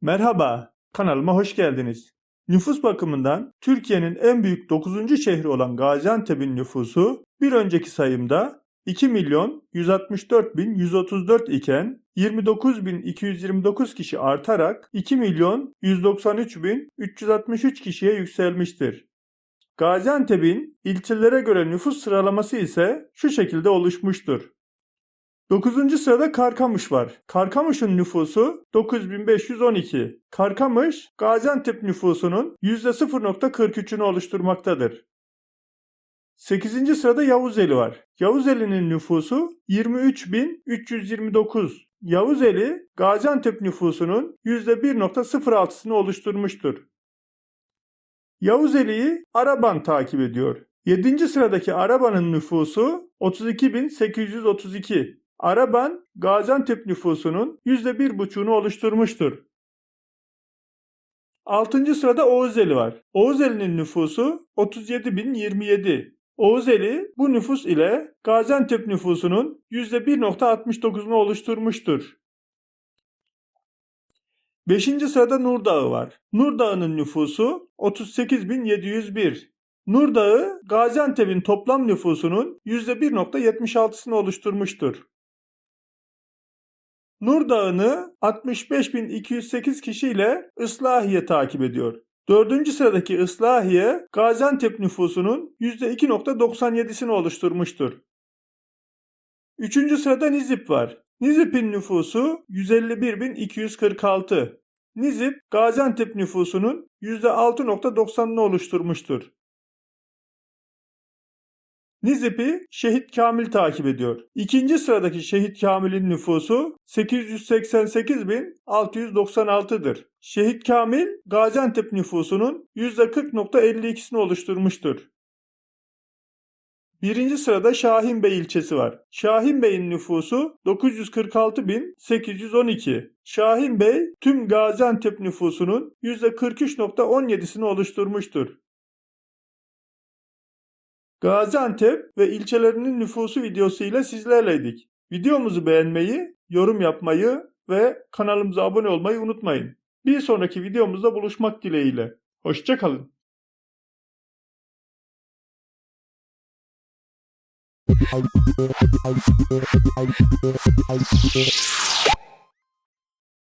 Merhaba, kanalıma hoş geldiniz. Nüfus bakımından Türkiye'nin en büyük 9. şehri olan Gaziantep'in nüfusu bir önceki sayımda 2 milyon 164 bin 134 iken 29 bin 229 kişi artarak 2 milyon 193 bin 363 kişiye yükselmiştir. Gaziantep'in ilçelere göre nüfus sıralaması ise şu şekilde oluşmuştur. 9. sırada Karkamış var. Karkamış'ın nüfusu 9512. Karkamış, Gaziantep nüfusunun %0.43'ünü oluşturmaktadır. 8. sırada Yavuzeli var. Yavuzeli'nin nüfusu 23329. Yavuzeli, Gaziantep nüfusunun %1.06'sını oluşturmuştur. Yavuzeli'yi Araban takip ediyor. 7. sıradaki Araban'ın nüfusu 32832. Araban, Gaziantep nüfusunun %1,5'unu oluşturmuştur. 6. sırada Oğuzeli var. Oğuzeli'nin nüfusu 37.027. Oğuzeli bu nüfus ile Gaziantep nüfusunun %1.69'unu oluşturmuştur. 5. sırada Nurdağı var. Nurdağ'ın nüfusu 38.701. Nurdağı, Gaziantep'in toplam nüfusunun %1.76'sını oluşturmuştur. Nur Dağı'nı 65.208 kişiyle Islahiye takip ediyor. Dördüncü sıradaki Islahiye, Gaziantep nüfusunun %2.97'sini oluşturmuştur. Üçüncü sırada Nizip var. Nizip'in nüfusu 151.246. Nizip, Gaziantep nüfusunun %6.90'ını oluşturmuştur. Nizip'i Şehit Kamil takip ediyor. İkinci sıradaki Şehit Kamil'in nüfusu 888.696'dır. Şehit Kamil, Gaziantep nüfusunun %40.52'sini oluşturmuştur. Birinci sırada Şahin Bey ilçesi var. Şahin Bey'in nüfusu 946.812. Şahin Bey tüm Gaziantep nüfusunun %43.17'sini oluşturmuştur. Gaziantep ve ilçelerinin nüfusu videosu ile sizlerleydik. Videomuzu beğenmeyi, yorum yapmayı ve kanalımıza abone olmayı unutmayın. Bir sonraki videomuzda buluşmak dileğiyle. Hoşçakalın. Thank you.